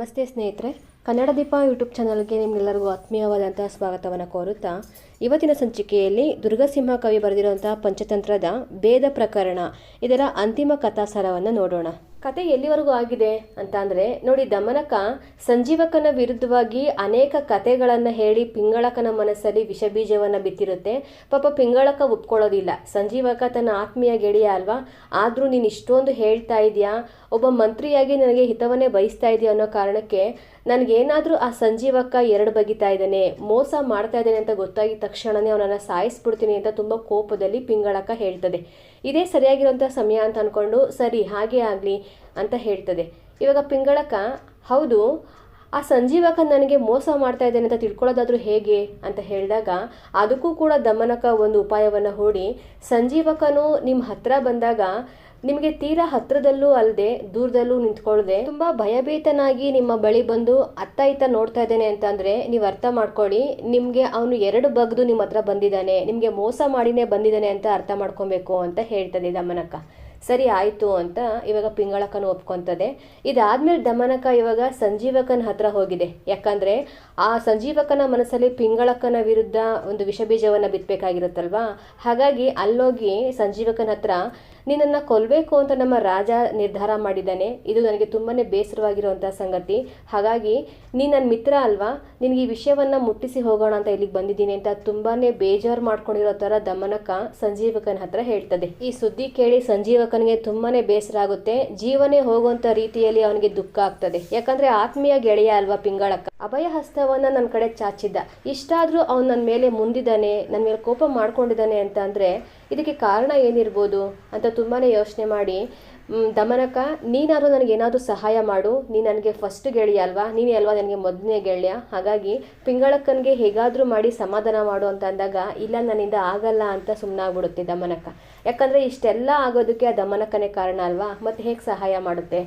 ನಮಸ್ತೆ ಸ್ನೇಹಿತರೆ. ಕನ್ನಡ ದೀಪ ಯೂಟ್ಯೂಬ್ ಚಾನಲ್ಗೆ ನಿಮ್ಮೆಲ್ಲರಿಗೂ ಆತ್ಮೀಯವಾದಂತಹ ಸ್ವಾಗತವನ್ನು ಕೋರುತ್ತಾ, ಇವತ್ತಿನ ಸಂಚಿಕೆಯಲ್ಲಿ ದುರ್ಗಸಿಂಹ ಕವಿ ಬರೆದಿರುವಂತಹ ಪಂಚತಂತ್ರದ ಭೇದ ಪ್ರಕರಣ, ಇದರ ಅಂತಿಮ ಕಥಾಸಾರವನ್ನು ನೋಡೋಣ. ಕತೆ ಎಲ್ಲಿವರೆಗೂ ಆಗಿದೆ ಅಂತ ಅಂದರೆ, ನೋಡಿ ದಮನಕ ಸಂಜೀವಕನ ವಿರುದ್ಧವಾಗಿ ಅನೇಕ ಕತೆಗಳನ್ನು ಹೇಳಿ ಪಿಂಗಳಕನ ಮನಸ್ಸಲ್ಲಿ ವಿಷಬೀಜವನ್ನು ಬಿತ್ತಿರುತ್ತೆ. ಪಾಪ ಪಿಂಗಳಕ ಒಪ್ಕೊಳ್ಳೋದಿಲ್ಲ. ಸಂಜೀವಕ ತನ್ನ ಆತ್ಮೀಯ ಗೆಳೆಯ ಅಲ್ವಾ? ಆದರೂ ನೀನು ಇಷ್ಟೊಂದು ಹೇಳ್ತಾ ಇದೆಯಾ? ಒಬ್ಬ ಮಂತ್ರಿಯಾಗಿ ನನಗೆ ಹಿತವನ್ನೇ ಬಯಸ್ತಾ ಇದೆಯಾ ಅನ್ನೋ ಕಾರಣಕ್ಕೆ ನನಗೇನಾದರೂ ಆ ಸಂಜೀವಕ್ಕ ಎರಡು ಬಗಿತಾ ಇದ್ದಾನೆ. ಮೋಸ ಮಾಡ್ತಾ ಇದ್ದಾನೆ ಅಂತ ಗೊತ್ತಾಗಿದ ತಕ್ಷಣನೇ ಅವನನ್ನು ಸಾಯಿಸ್ಬಿಡ್ತೀನಿ ಅಂತ ತುಂಬ ಕೋಪದಲ್ಲಿ ಪಿಂಗಳಕ ಹೇಳ್ತದೆ. ಇದೇ ಸರಿಯಾಗಿರುವಂಥ ಸಮಯ ಅಂತ ಅಂದ್ಕೊಂಡು ಸರಿ, ಹಾಗೆ ಆಗಲಿ ಅಂತ ಹೇಳ್ತದೆ. ಇವಾಗ ಪಿಂಗಳಕ ಹೌದು, ಆ ಸಂಜೀವಕ ನನಗೆ ಮೋಸ ಮಾಡ್ತಾ ಇದ್ದಾನೆ ಅಂತ ತಿಳ್ಕೊಳ್ಳೋದಾದ್ರೂ ಹೇಗೆ ಅಂತ ಹೇಳಿದಾಗ, ಅದಕ್ಕೂ ಕೂಡ ದಮನಕ ಒಂದು ಉಪಾಯವನ್ನು ಹೂಡಿ ಸಂಜೀವಕನು ನಿಮ್ಮ ಹತ್ರ ಬಂದಾಗ ನಿಮಗೆ ತೀರಾ ಹತ್ರದಲ್ಲೂ ಅಲ್ಲದೆ ದೂರದಲ್ಲೂ ನಿಂತ್ಕೊಳ್ಳದೆ ತುಂಬಾ ಭಯಭೀತನಾಗಿ ನಿಮ್ಮ ಬಳಿ ಬಂದು ಅತ್ತ ಇತ್ತ ನೋಡ್ತಾ ಇದ್ದಾನೆ ಅಂತಂದ್ರೆ ನೀವು ಅರ್ಥ ಮಾಡ್ಕೊಳ್ಳಿ, ನಿಮಗೆ ಅವನು ಎರಡು ಬಗ್ದು ನಿಮ್ಮ ಹತ್ರ ಬಂದಿದ್ದಾನೆ, ನಿಮಗೆ ಮೋಸ ಮಾಡಿನೇ ಬಂದಿದ್ದಾನೆ ಅಂತ ಅರ್ಥ ಮಾಡ್ಕೊಬೇಕು ಅಂತ ಹೇಳ್ತದೆ ದಮನಕ. ಸರಿ ಆಯಿತು ಅಂತ ಇವಾಗ ಪಿಂಗಳಕ್ಕನ ಒಪ್ಕೊಂತದೆ ಇದಾದ್ಮೇಲೆ ದಮನಕ ಇವಾಗ ಸಂಜೀವಕನ ಹತ್ರ ಹೋಗಿದೆ. ಯಾಕಂದ್ರೆ ಆ ಸಂಜೀವಕನ ಮನಸ್ಸಲ್ಲಿ ಪಿಂಗಳಕ್ಕನ ವಿರುದ್ಧ ಒಂದು ವಿಷಬೀಜವನ್ನು ಬಿತ್ತಬೇಕಾಗಿರುತ್ತಲ್ವಾ ಹಾಗಾಗಿ ಅಲ್ಲೋಗಿ ಸಂಜೀವಕನ ಹತ್ರ ನಿನ್ನನ್ನು ಕೊಲ್ಲಬೇಕು ಅಂತ ನಮ್ಮ ರಾಜ ನಿರ್ಧಾರ ಮಾಡಿದ್ದಾನೆ. ಇದು ನನಗೆ ತುಂಬಾ ಬೇಸರವಾಗಿರುವಂಥ ಸಂಗತಿ. ಹಾಗಾಗಿ, ನೀ ನನ್ನ ಮಿತ್ರ ಅಲ್ವಾ? ನಿನಗೆ ಈ ವಿಷಯವನ್ನು ಮುಟ್ಟಿಸಿ ಹೋಗೋಣ ಅಂತ ಇಲ್ಲಿಗೆ ಬಂದಿದ್ದೀನಿ ಅಂತ ತುಂಬಾ ಬೇಜಾರು ಮಾಡ್ಕೊಂಡಿರೋ ಥರ ದಮನಕ ಸಂಜೀವಕನ ಹತ್ರ ಹೇಳ್ತದೆ. ಈ ಸುದ್ದಿ ಕೇಳಿ ಸಂಜೀವಕನಿಗೆ ತುಂಬಾ ಬೇಸರ ಆಗುತ್ತೆ. ಜೀವನೇ ಹೋಗುವಂಥ ರೀತಿಯಲ್ಲಿ ಅವನಿಗೆ ದುಃಖ ಆಗ್ತದೆ. ಯಾಕಂದರೆ ಆತ್ಮೀಯ ಗೆಳೆಯ ಅಲ್ವಾ ಪಿಂಗಳಕ್ಕ? ಅಭಯ ಹಸ್ತವನ್ನು ನನ್ನ ಕಡೆ ಚಾಚಿದ್ದ. ಇಷ್ಟಾದರೂ ಅವನು ನನ್ನ ಮೇಲೆ ಮುಂದಿದ್ದಾನೆ ನನ್ನ ಮೇಲೆ ಕೋಪ ಮಾಡ್ಕೊಂಡಿದ್ದಾನೆ ಅಂತ ಅಂದ್ರೆ ಇದಕ್ಕೆ ಕಾರಣ ಏನಿರ್ಬೋದು ಅಂತ ತುಂಬಾ ಯೋಚನೆ ಮಾಡಿ ದಮನಕ, ನೀನಾದರೂ ನನಗೆ ಏನಾದರೂ ಸಹಾಯ ಮಾಡು. ನೀನು ನನಗೆ ಫಸ್ಟ್ ಗೆಳೆಯ ಅಲ್ವಾ? ನೀನೇ ಅಲ್ವಾ ನನಗೆ ಮೊದಲನೇ ಗೆಳೆಯ ಹಾಗಾಗಿ ಪಿಂಗಳಕ್ಕನಿಗೆ ಹೇಗಾದರೂ ಮಾಡಿ ಸಮಾಧಾನ ಮಾಡು ಅಂತ ಅಂದಾಗ, ಇಲ್ಲ, ನನ್ನಿಂದ ಆಗಲ್ಲ ಅಂತ ಸುಮ್ಮನಾಗ್ಬಿಡುತ್ತೆ ದಮನಕ. ಯಾಕಂದರೆ ಇಷ್ಟೆಲ್ಲ ಆಗೋದಕ್ಕೆ ಆ ದಮನಕನೇ ಕಾರಣ ಅಲ್ವಾ? ಮತ್ತೆ ಹೇಗೆ ಸಹಾಯ ಮಾಡುತ್ತೆ?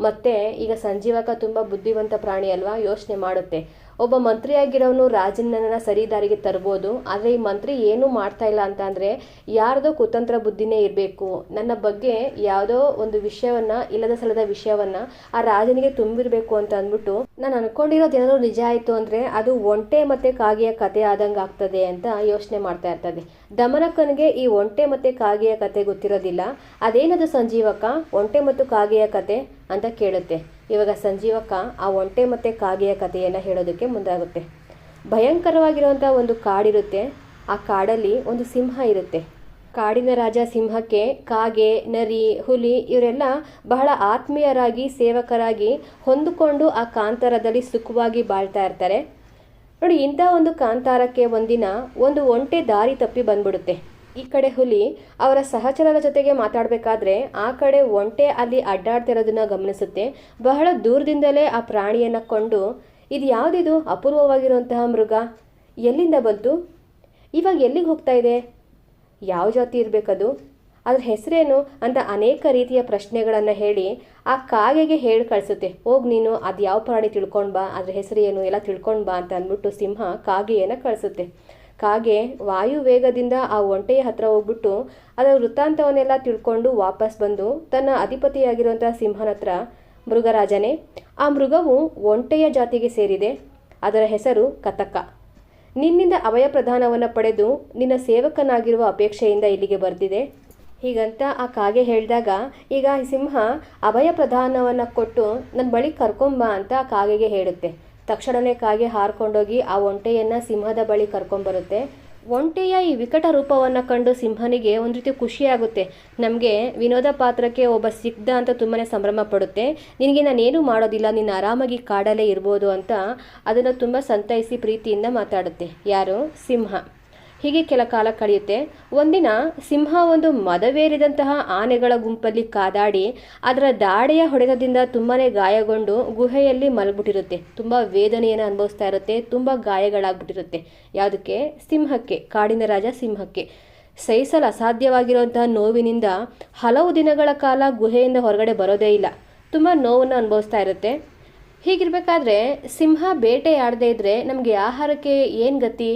ಮತ್ತು, ಈಗ ಸಂಜೀವಕ ತುಂಬ ಬುದ್ಧಿವಂತ ಪ್ರಾಣಿ ಅಲ್ವಾ? ಯೋಚನೆ ಮಾಡುತ್ತೆ. ಒಬ್ಬ ಮಂತ್ರಿಯಾಗಿರೋನು ರಾಜನನ್ನ ಸರಿ ದಾರಿಗೆ ತರ್ಬೋದು, ಆದರೆ ಈ ಮಂತ್ರಿ ಏನೂ ಮಾಡ್ತಾ ಇಲ್ಲ ಅಂತ ಅಂದರೆ ಯಾರ್ದೋ ಕುತಂತ್ರ ಬುದ್ಧಿನೇ ಇರಬೇಕು. ನನ್ನ ಬಗ್ಗೆ ಯಾವುದೋ ಒಂದು ವಿಷಯವನ್ನ, ಇಲ್ಲದ ಸಲದ ವಿಷಯವನ್ನ ಆ ರಾಜನಿಗೆ ತುಂಬಿರಬೇಕು ಅಂತ ಅಂದ್ಬಿಟ್ಟು ನಾನು ಅನ್ಕೊಂಡಿರೋದು ಏನಾದರೂ ನಿಜ ಆಯಿತು ಅಂದರೆ ಅದು ಒಂಟೆ ಮತ್ತೆ ಕಾಗೆಯ ಕತೆ ಆದಂಗೆ ಆಗ್ತದೆ ಅಂತ ಯೋಚನೆ ಮಾಡ್ತಾ ಇರ್ತದೆ. ದಮನಕ್ಕನಿಗೆ ಈ ಒಂಟೆ ಮತ್ತೆ ಕಾಗೆಯ ಕತೆ ಗೊತ್ತಿರೋದಿಲ್ಲ. ಅದೇನದು ಸಂಜೀವಕ ಒಂಟೆ ಮತ್ತು ಕಾಗೆಯ ಕತೆ ಅಂತ ಕೇಳುತ್ತೆ. ಇವಾಗ ಸಂಜೀವಕ ಆ ಒಂಟೆ ಮತ್ತೆ ಕಾಗೆಯ ಕಥೆಯನ್ನು ಹೇಳೋದಕ್ಕೆ ಮುಂದಾಗುತ್ತೆ. ಭಯಂಕರವಾಗಿರುವಂಥ ಒಂದು ಕಾಡಿರುತ್ತೆ. ಆ ಕಾಡಲ್ಲಿ ಒಂದು ಸಿಂಹ ಇರುತ್ತೆ. ಕಾಡಿನ ರಾಜ ಸಿಂಹಕ್ಕೆ ಕಾಗೆ, ನರಿ, ಹುಲಿ ಇವರೆಲ್ಲ ಬಹಳ ಆತ್ಮೀಯರಾಗಿ, ಸೇವಕರಾಗಿ ಹೊಂದಿಕೊಂಡು ಆ ಕಾಂತಾರದಲ್ಲಿ ಸುಖವಾಗಿ ಬಾಳ್ತಾ ಇರ್ತಾರೆ. ನೋಡಿ ಇಂಥ ಒಂದು ಕಾಂತಾರಕ್ಕೆ ಒಂದಿನ ಒಂದು ಒಂಟೆ ದಾರಿ ತಪ್ಪಿ ಬಂದ್ಬಿಡುತ್ತೆ. ಈ ಕಡೆ ಹುಲಿ ಅವರ ಸಹಚರರ ಜೊತೆಗೆ ಮಾತಾಡಬೇಕಾದ್ರೆ ಆ ಕಡೆ ಒಂಟೆ ಅಲ್ಲಿ ಅಡ್ಡಾಡ್ತಿರೋದನ್ನ ಗಮನಿಸುತ್ತೆ. ಬಹಳ ದೂರದಿಂದಲೇ ಆ ಪ್ರಾಣಿಯನ್ನು ಕೊಂಡು, ಇದು ಯಾವುದಿದು? ಅಪೂರ್ವವಾಗಿರುವಂತಹ ಮೃಗ? ಎಲ್ಲಿಂದ ಬಂತು? ಇವಾಗ ಎಲ್ಲಿಗೆ ಹೋಗ್ತಾ ಇದೆ? ಯಾವ ಜಾತಿ ಇರಬೇಕದು? ಅದ್ರ ಹೆಸರೇನು? ಅಂತ ಅನೇಕ ರೀತಿಯ ಪ್ರಶ್ನೆಗಳನ್ನು ಹೇಳಿ ಆ ಕಾಗೆಗೆ ಹೇಳಿ ಕಳಿಸುತ್ತೆ. ಹೋಗಿ ನೀನು ಅದು ಯಾವ ಪ್ರಾಣಿ ತಿಳ್ಕೊಂಡು ಬಾ, ಅದ್ರ ಹೆಸರು ಏನು ಎಲ್ಲ ತಿಳ್ಕೊಂಡು ಬಾ ಅಂತ ಅಂದ್ಬಿಟ್ಟು ಸಿಂಹ ಕಾಗೆಯನ್ನು ಕಳಿಸುತ್ತೆ. ಕಾಗೆ ವಾಯು ವೇಗದಿಂದ ಆ ಒಂಟೆಯ ಹತ್ರ ಹೋಗ್ಬಿಟ್ಟು ಅದರ ವೃತ್ತಾಂತವನ್ನೆಲ್ಲ ತಿಳ್ಕೊಂಡು ವಾಪಸ್ ಬಂದು ತನ್ನ ಅಧಿಪತಿಯಾಗಿರುವಂತಹ ಸಿಂಹನ ಹತ್ರ, ಮೃಗರಾಜನೇ, ಆ ಮೃಗವು ಒಂಟೆಯ ಜಾತಿಗೆ ಸೇರಿದೆ. ಅದರ ಹೆಸರು ಕತಕ ನಿನ್ನಿಂದ ಅಭಯ ಪ್ರಧಾನವನ್ನು ಪಡೆದು ನಿನ್ನ ಸೇವಕನಾಗಿರುವ ಅಪೇಕ್ಷೆಯಿಂದ ಇಲ್ಲಿಗೆ ಬರ್ತಿದೆ ಹೀಗಂತ ಆ ಕಾಗೆ ಹೇಳಿದಾಗ, ಈಗ ಸಿಂಹ ಅಭಯ ಪ್ರಧಾನವನ್ನು ಕೊಟ್ಟು ನನ್ನ ಬಳಿ ಕರ್ಕೊಂಬ ಅಂತ ಕಾಗೆಗೆ ಹೇಳುತ್ತೆ. ತಕ್ಷಣವೇ ಕಾಗೆ ಹಾರ್ಕೊಂಡೋಗಿ ಆ ಒಂಟೆಯನ್ನು ಸಿಂಹದ ಬಳಿ ಕರ್ಕೊಂಬರುತ್ತೆ. ಒಂಟೆಯ ಈ ವಿಕಟ ರೂಪವನ್ನು ಕಂಡು ಸಿಂಹನಿಗೆ ಒಂದು ರೀತಿ ಖುಷಿಯಾಗುತ್ತೆ ನಮಗೆ ವಿನೋದ ಪಾತ್ರಕ್ಕೆ ಒಬ್ಬ ಸಿಗ್ದ ಅಂತ ತುಂಬಾ ಸಂಭ್ರಮ ಪಡುತ್ತೆ. ನಿನಗೆ ನಾನೇನು ಮಾಡೋದಿಲ್ಲ, ನೀನು ಆರಾಮಾಗಿ ಕಾಡಲ್ಲೇ ಇರ್ಬೋದು ಅಂತ ಅದನ್ನು ತುಂಬ ಸಂತೈಸಿ ಪ್ರೀತಿಯಿಂದ ಮಾತಾಡುತ್ತೆ. ಯಾರು? ಸಿಂಹ. ಹೀಗೆ ಕೆಲ ಕಾಲ ಕಳೆಯುತ್ತೆ. ಒಂದಿನ ಸಿಂಹ ಒಂದು ಮದವೇರಿದಂತಹ ಆನೆಗಳ ಗುಂಪಲ್ಲಿ ಕಾದಾಡಿ ಅದರ ದಾಡೆಯ ಹೊಡೆತದಿಂದ ತುಂಬಾ ಗಾಯಗೊಂಡು ಗುಹೆಯಲ್ಲಿ ಮಲಗ್ಬಿಟ್ಟಿರುತ್ತೆ. ತುಂಬ ವೇದನೆಯನ್ನು ಅನುಭವಿಸ್ತಾ ಇರುತ್ತೆ. ತುಂಬ ಗಾಯಗಳಾಗ್ಬಿಟ್ಟಿರುತ್ತೆ. ಯಾವುದಕ್ಕೆ? ಸಿಂಹಕ್ಕೆ, ಕಾಡಿನ ರಾಜ ಸಿಂಹಕ್ಕೆ. ಸಹಿಸಲು ಅಸಾಧ್ಯವಾಗಿರುವಂತಹ ನೋವಿನಿಂದ ಹಲವು ದಿನಗಳ ಕಾಲ ಗುಹೆಯಿಂದ ಹೊರಗಡೆ ಬರೋದೇ ಇಲ್ಲ. ತುಂಬ ನೋವನ್ನು ಅನುಭವಿಸ್ತಾ ಇರುತ್ತೆ. ಹೀಗಿರಬೇಕಾದ್ರೆ ಸಿಂಹ ಬೇಟೆಯಾಡದೇ ಇದ್ರೆ ನಮಗೆ ಆಹಾರಕ್ಕೆ ಏನು ಗತಿ,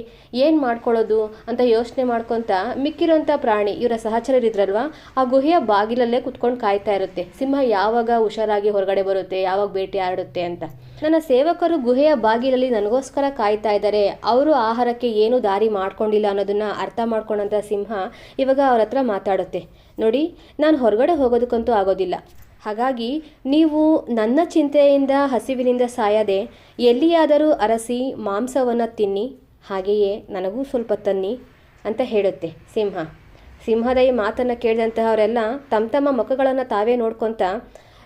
ಏನು ಮಾಡ್ಕೊಳ್ಳೋದು ಅಂತ ಯೋಚನೆ ಮಾಡ್ಕೊತ ಮಿಕ್ಕಿರೋಂಥ ಪ್ರಾಣಿ ಇವರ ಸಹಚರರಿದ್ರಲ್ವಾ? ಆ ಗುಹೆಯ ಬಾಗಿಲಲ್ಲೇ ಕುತ್ಕೊಂಡು ಕಾಯ್ತಾ ಇರುತ್ತೆ. ಸಿಂಹ ಯಾವಾಗ ಹುಷಾರಾಗಿ ಹೊರಗಡೆ ಬರುತ್ತೆ, ಯಾವಾಗ ಬೇಟೆ ಆಡುತ್ತೆ ಅಂತ. ನನ್ನ ಸೇವಕರು ಗುಹೆಯ ಬಾಗಿಲಲ್ಲಿ ನನಗೋಸ್ಕರ ಕಾಯ್ತಾ ಇದ್ದಾರೆ ಅವರು ಆಹಾರಕ್ಕೆ ಏನು ದಾರಿ ಮಾಡ್ಕೊಂಡಿಲ್ಲ ಅನ್ನೋದನ್ನ ಅರ್ಥ ಮಾಡ್ಕೊಂಡಂಥ ಸಿಂಹ ಇವಾಗ ಅವ್ರ ಹತ್ರ ಮಾತಾಡುತ್ತೆ. ನೋಡಿ, ನಾನು ಹೊರಗಡೆ ಹೋಗೋದಕ್ಕಂತೂ ಆಗೋದಿಲ್ಲ. ಹಾಗಾಗಿ ನೀವು ನನ್ನ ಚಿಂತೆಯಿಂದ ಹಸಿವಿನಿಂದ ಸಾಯದೆ ಎಲ್ಲಿಯಾದರೂ ಅರಸಿ ಮಾಂಸವನ್ನು ತಿನ್ನಿ, ಹಾಗೆಯೇ ನನಗೂ ಸ್ವಲ್ಪ ತನ್ನಿ ಅಂತ ಹೇಳುತ್ತೆ ಸಿಂಹ. ಸಿಂಹದ ಈ ಮಾತನ್ನು ಕೇಳಿದಂತಹವರೆಲ್ಲ ತಮ್ಮ ತಮ್ಮ ಮುಖಗಳನ್ನು ತಾವೇ ನೋಡ್ಕೊತ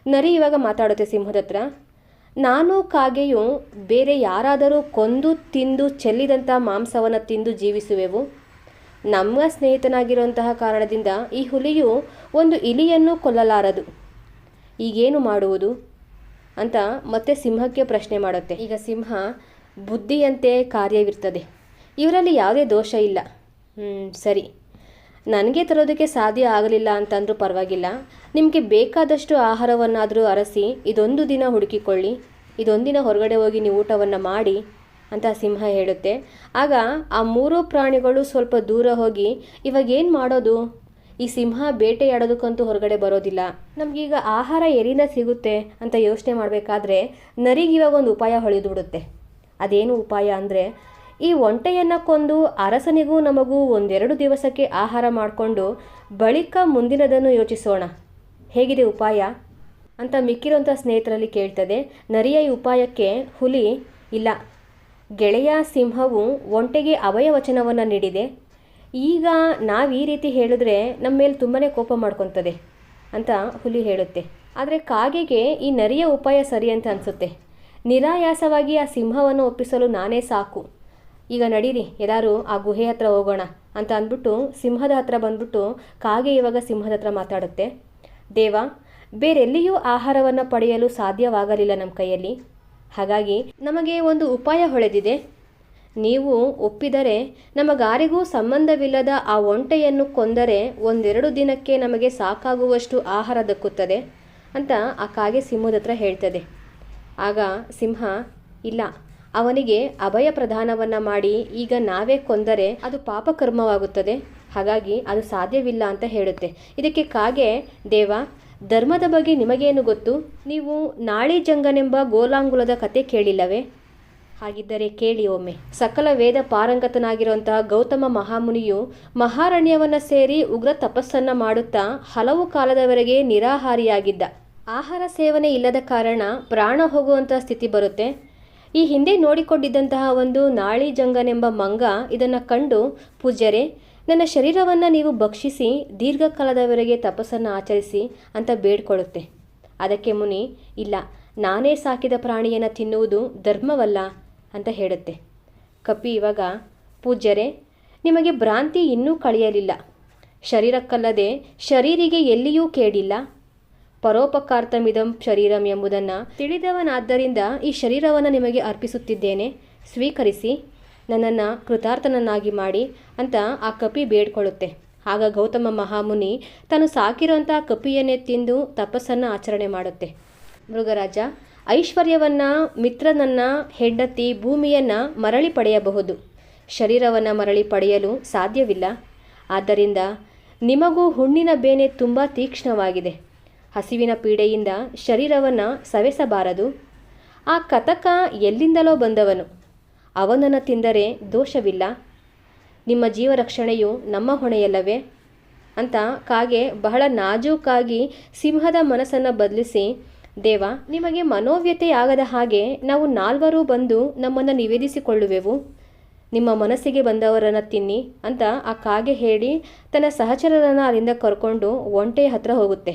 ನರಿ ಇವಾಗ ಮಾತಾಡುತ್ತೆ ಸಿಂಹದ ಹತ್ರ. ನಾನು ಕಾಗೆಯು ಬೇರೆ ಯಾರಾದರೂ ಕೊಂದು ತಿಂದು ಚೆಲ್ಲಿದಂಥ ಮಾಂಸವನ್ನು ತಿಂದು ಜೀವಿಸುವೆವು? ನಮ್ಮ ಸ್ನೇಹಿತನಾಗಿರುವಂತಹ ಕಾರಣದಿಂದ ಈ ಹುಲಿಯು ಒಂದು ಇಲಿಯನ್ನು ಕೊಲ್ಲಲಾರದು. ಈಗೇನು ಮಾಡುವುದು? ಅಂತ ಮತ್ತೆ ಸಿಂಹಕ್ಕೆ ಪ್ರಶ್ನೆ ಮಾಡುತ್ತೆ. ಈಗ ಸಿಂಹ ಬುದ್ಧಿಯಂತೆ ಕಾರ್ಯವಿರ್ತದೆ. ಇವರಲ್ಲಿ ಯಾವುದೇ ದೋಷ ಇಲ್ಲ. ಹ್ಞೂ ಸರಿ. ನನಗೆ ತರೋದಕ್ಕೆ ಸಾಧ್ಯ ಆಗಲಿಲ್ಲ ಅಂತಂದರೂ ಪರವಾಗಿಲ್ಲ. ನಿಮಗೆ ಬೇಕಾದಷ್ಟು ಆಹಾರವನ್ನಾದರೂ ಅರಸಿ, ಇದೊಂದು ದಿನ ಹುಡುಕಿಕೊಳ್ಳಿ. ಇದೊಂದಿನ ಹೊರಗಡೆ ಹೋಗಿ ನೀವು ಊಟವನ್ನು ಮಾಡಿ ಅಂತ ಸಿಂಹ ಹೇಳುತ್ತೆ. ಆಗ ಆ ಮೂರೂ ಪ್ರಾಣಿಗಳು ಸ್ವಲ್ಪ ದೂರ ಹೋಗಿ ಇವಾಗ ಏನು ಮಾಡೋದು? ಈ ಸಿಂಹ ಬೇಟೆಯಾಡೋದಕ್ಕಂತೂ ಹೊರಗಡೆ ಬರೋದಿಲ್ಲ. ನಮಗೀಗ ಆಹಾರ ಎಲ್ಲಿಂದ ಸಿಗುತ್ತೆ ಅಂತ ಯೋಚನೆ ಮಾಡಬೇಕಾದ್ರೆ ನರಿಗೆ ಇವಾಗ ಒಂದು ಉಪಾಯ ಹೊಳೆದು ಬಿಡುತ್ತೆ. ಅದೇನು ಉಪಾಯ ಅಂದರೆ ಈ ಒಂಟೆಯನ್ನು ಕೊಂದು ಅರಸನಿಗೂ ನಮಗೂ ಒಂದೆರಡು ದಿವಸಕ್ಕೆ ಆಹಾರ ಮಾಡಿಕೊಂಡು ಬಳಿಕ ಮುಂದಿನದನ್ನು ಯೋಚಿಸೋಣ. ಹೇಗಿದೆ ಉಪಾಯ? ಅಂತ ಮಿಕ್ಕಿರುವಂಥ ಸ್ನೇಹಿತರಲ್ಲಿ ಕೇಳ್ತದೆ, ನರಿಯ ಈ ಉಪಾಯಕ್ಕೆ ಹುಲಿ ಇಲ್ಲ. ಗೆಳೆಯ ಸಿಂಹವು ಒಂಟೆಗೆ ಅವಯವಚನವನ್ನು ನೀಡಿದೆ. ಈಗ ನಾವು ಈ ರೀತಿ ಹೇಳಿದ್ರೆ ನಮ್ಮ ಮೇಲೆ ತುಂಬಾ ಕೋಪ ಮಾಡ್ಕೊತದೆ ಅಂತ ಹುಲಿ ಹೇಳುತ್ತೆ. ಆದರೆ ಕಾಗೆಗೆ ಈ ನರಿಯ ಉಪಾಯ ಸರಿ ಅಂತ ಅನಿಸುತ್ತೆ. ನಿರಾಯಾಸವಾಗಿ ಆ ಸಿಂಹವನ್ನು ಒಪ್ಪಿಸಲು ನಾನೇ ಸಾಕು. ಈಗ ನಡೀರಿ, ಎಲ್ಲರೂ ಆ ಗುಹೆ ಹತ್ರ ಹೋಗೋಣ ಅಂತ ಅಂದ್ಬಿಟ್ಟು ಸಿಂಹದ ಹತ್ರ ಬಂದ್ಬಿಟ್ಟು ಕಾಗೆ ಇವಾಗ ಸಿಂಹದ ಹತ್ರ ಮಾತಾಡುತ್ತೆ. ದೇವ, ಬೇರೆಲ್ಲಿಯೂ ಆಹಾರವನ್ನು ಪಡೆಯಲು ಸಾಧ್ಯವಾಗಲಿಲ್ಲ ನಮ್ಮ ಕೈಯಲ್ಲಿ. ಹಾಗಾಗಿ ನಮಗೆ ಒಂದು ಉಪಾಯ ಹೊಳೆದಿದೆ. ನೀವು ಒಪ್ಪಿದರೆ ನಮಗಾರಿಗೂ ಸಂಬಂಧವಿಲ್ಲದ ಆ ಒಂಟೆಯನ್ನು ಕೊಂದರೆ ಒಂದೆರಡು ದಿನಕ್ಕೆ ನಮಗೆ ಸಾಕಾಗುವಷ್ಟು ಆಹಾರ ದಕ್ಕುತ್ತದೆ ಅಂತ ಆ ಕಾಗೆ ಸಿಂಹದ ಹತ್ರ ಹೇಳ್ತದೆ. ಆಗ ಸಿಂಹ, ಇಲ್ಲ, ಅವನಿಗೆ ಅಭಯ ಪ್ರದಾನವನ್ನು ಮಾಡಿ ಈಗ ನಾವೇ ಕೊಂದರೆ ಅದು ಪಾಪಕರ್ಮವಾಗುತ್ತದೆ, ಹಾಗಾಗಿ ಅದು ಸಾಧ್ಯವಿಲ್ಲ ಅಂತ ಹೇಳುತ್ತೆ. ಇದಕ್ಕೆ ಕಾಗೆ, ದೇವ, ಧರ್ಮದ ಬಗ್ಗೆ ನಿಮಗೇನು ಗೊತ್ತು? ನೀವು ನಾಳಿ ಜಂಗನೆಂಬ ಗೋಲಾಂಗುಲದ ಕತೆ ಕೇಳಿಲ್ಲವೇ? ಹಾಗಿದ್ದರೆ ಕೇಳಿ ಒಮ್ಮೆ. ಸಕಲ ವೇದ ಪಾರಂಗತನಾಗಿರುವಂತಹ ಗೌತಮ ಮಹಾಮುನಿಯು ಮಹಾರಣ್ಯವನ್ನು ಸೇರಿ ಉಗ್ರ ತಪಸ್ಸನ್ನ ಮಾಡುತ್ತಾ ಹಲವು ಕಾಲದವರೆಗೆ ನಿರಾಹಾರಿಯಾಗಿದ್ದ. ಆಹಾರ ಸೇವನೆ ಇಲ್ಲದ ಕಾರಣ ಪ್ರಾಣ ಹೋಗುವಂತಹ ಸ್ಥಿತಿ ಬರುತ್ತೆ. ಈ ಹಿಂದೆ ನೋಡಿಕೊಂಡಿದ್ದಂತಹ ಒಂದು ನಾಳಿ ಜಂಗನೆಂಬ ಮಂಗ ಇದನ್ನು ಕಂಡು, ಪೂಜ್ಯರೇ, ನನ್ನ ಶರೀರವನ್ನು ನೀವು ಭಕ್ಷಿಸಿ, ದೀರ್ಘಕಾಲದವರೆಗೆ ತಪಸ್ಸನ್ನು ಆಚರಿಸಿ ಅಂತ ಬೇಡ್ಕೊಳ್ಳುತ್ತೆ. ಅದಕ್ಕೆ ಮುನಿ, ಇಲ್ಲ, ನಾನೇ ಸಾಕಿದ ಪ್ರಾಣಿಯನ್ನು ತಿನ್ನುವುದು ಧರ್ಮವಲ್ಲ. ಅಂತ ಹೇಳುತ್ತೆ. ಕಪಿ ಇವಾಗ, ಪೂಜ್ಯರೇ, ನಿಮಗೆ ಭ್ರಾಂತಿ ಇನ್ನೂ ಕಳೆಯಲಿಲ್ಲ. ಶರೀರಕ್ಕಲ್ಲದೆ ಶರೀರಿಗೆ ಎಲ್ಲಿಯೂ ಕೇಡಿಲ್ಲ. ಪರೋಪಕಾರ್ತಮಿದಂ ಶರೀರಂ ಎಂಬುದನ್ನು ತಿಳಿದವನಾದ್ದರಿಂದ ಈ ಶರೀರವನ್ನು ನಿಮಗೆ ಅರ್ಪಿಸುತ್ತಿದ್ದೇನೆ. ಸ್ವೀಕರಿಸಿ, ನನ್ನನ್ನು ಕೃತಾರ್ಥನನ್ನಾಗಿ ಮಾಡಿ ಅಂತ ಆ ಕಪಿ ಬೇಡ್ಕೊಳ್ಳುತ್ತೆ. ಆಗ ಗೌತಮ ಮಹಾಮುನಿ ತಾನು ಸಾಕಿರೋಂಥ ಕಪಿಯನ್ನೇ ತಿಂದು ತಪಸ್ಸನ್ನು ಆಚರಣೆ ಮಾಡುತ್ತೆ. ಮೃಗರಾಜ ಐಶ್ವರ್ಯವನ್ನ, ಮಿತ್ರನನ್ನ, ಹೆಂಡತಿ ಭೂಮಿಯನ್ನ ಮರಳಿ ಪಡೆಯಬಹುದು. ಶರೀರವನ್ನು ಮರಳಿ ಪಡೆಯಲು ಸಾಧ್ಯವಿಲ್ಲ. ಆದ್ದರಿಂದ ನಿಮಗೂ ಹುಣ್ಣಿನ ಬೇನೆ ತುಂಬ ತೀಕ್ಷ್ಣವಾಗಿದೆ. ಹಸಿವಿನ ಪೀಡೆಯಿಂದ ಶರೀರವನ್ನು ಸವೆಸಬಾರದು. ಆ ಕತಕ ಎಲ್ಲಿಂದಲೋ ಬಂದವನು. ಅವನನ್ನು ತಿಂದರೆ ದೋಷವಿಲ್ಲ. ನಿಮ್ಮ ಜೀವ ರಕ್ಷಣೆಯು ನಮ್ಮ ಹೊಣೆಯಲ್ಲವೇ? ಅಂತ ಕಾಗೆ ಬಹಳ ನಾಜೂಕಾಗಿ ಸಿಂಹದ ಮನಸ್ಸನ್ನು ಬದಲಿಸಿ ದೇವ, ನಿಮಗೆ ಮನೋವ್ಯತೆಯಾಗದ ಹಾಗೆ ನಾವು ನಾಲ್ವರು ಬಂದು ನಮ್ಮನ್ನು ನಿವೇದಿಸಿಕೊಳ್ಳುವೆವು. ನಿಮ್ಮ ಮನಸ್ಸಿಗೆ ಬಂದವರನ್ನು ತಿನ್ನಿ ಅಂತ ಆ ಕಾಗೆ ಹೇಳಿ ತನ್ನ ಸಹಚರರನ್ನು ಅಲ್ಲಿಂದ ಕರ್ಕೊಂಡು ಒಂಟೆಯ ಹತ್ರ ಹೋಗುತ್ತೆ.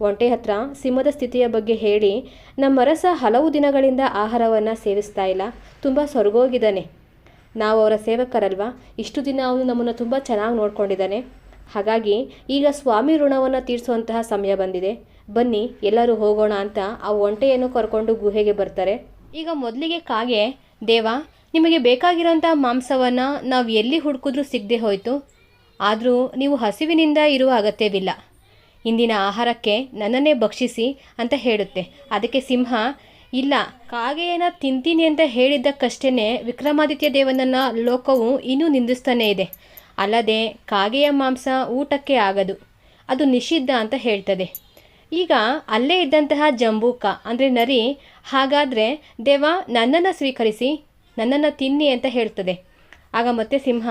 ಒಂಟೆ ಹತ್ರ ಸಿಂಹದ ಸ್ಥಿತಿಯ ಬಗ್ಗೆ ಹೇಳಿ, ನಮ್ಮ ಅರಸ ಹಲವು ದಿನಗಳಿಂದ ಆಹಾರವನ್ನು ಸೇವಿಸ್ತಾ ಇಲ್ಲ, ತುಂಬ ಸೊರಗೋಗಿದ್ದಾನೆ. ನಾವು ಅವರ ಸೇವಕರಲ್ವಾ? ಇಷ್ಟು ದಿನ ಅವನು ನಮ್ಮನ್ನು ತುಂಬ ಚೆನ್ನಾಗಿ ನೋಡ್ಕೊಂಡಿದ್ದಾನೆ. ಹಾಗಾಗಿ ಈಗ ಸ್ವಾಮಿ ಋಣವನ್ನು ತೀರಿಸುವಂತಹ ಸಮಯ ಬಂದಿದೆ. ಬನ್ನಿ, ಎಲ್ಲರೂ ಹೋಗೋಣ ಅಂತ ಆ ಒಂಟೆಯನ್ನು ಕರ್ಕೊಂಡು ಗುಹೆಗೆ ಬರ್ತಾರೆ. ಈಗ ಮೊದಲಿಗೆ ಕಾಗೆ, ದೇವ, ನಿಮಗೆ ಬೇಕಾಗಿರೋಂಥ ಮಾಂಸವನ್ನು ನಾವು ಎಲ್ಲಿ ಹುಡುಕಿದ್ರೂ ಸಿಗದೆ ಹೋಯಿತು. ಆದರೂ ನೀವು ಹಸಿವಿನಿಂದ ಇರುವ ಅಗತ್ಯವಿಲ್ಲ. ಇಂದಿನ ಆಹಾರಕ್ಕೆ ನನ್ನನ್ನೇ ಭಕ್ಷಿಸಿ ಅಂತ ಹೇಳುತ್ತೆ. ಅದಕ್ಕೆ ಸಿಂಹ, ಇಲ್ಲ, ಕಾಗೆಯನ್ನ ತಿಂತೀನಿ ಅಂತ ಹೇಳಿದ್ದಕ್ಕಷ್ಟೇ ವಿಕ್ರಮಾದಿತ್ಯ ದೇವನನ್ನ ಲೋಕವು ಇನ್ನೂ ನಿಂದಿಸ್ತಾನೇ ಇದೆ. ಅಲ್ಲದೆ ಕಾಗೆಯ ಮಾಂಸ ಊಟಕ್ಕೆ ಆಗದು. ಅದು ನಿಷಿದ್ಧ ಅಂತ ಹೇಳ್ತದೆ. ಈಗ ಅಲ್ಲೇ ಇದ್ದಂತಹ ಜಂಬೂಕ, ಅಂದರೆ ನರಿ, ಹಾಗಾದರೆ ದೇವ ನನ್ನನ್ನು ಸ್ವೀಕರಿಸಿ, ನನ್ನನ್ನು ತಿನ್ನಿ ಅಂತ ಹೇಳ್ತದೆ. ಆಗ ಮತ್ತೆ ಸಿಂಹ,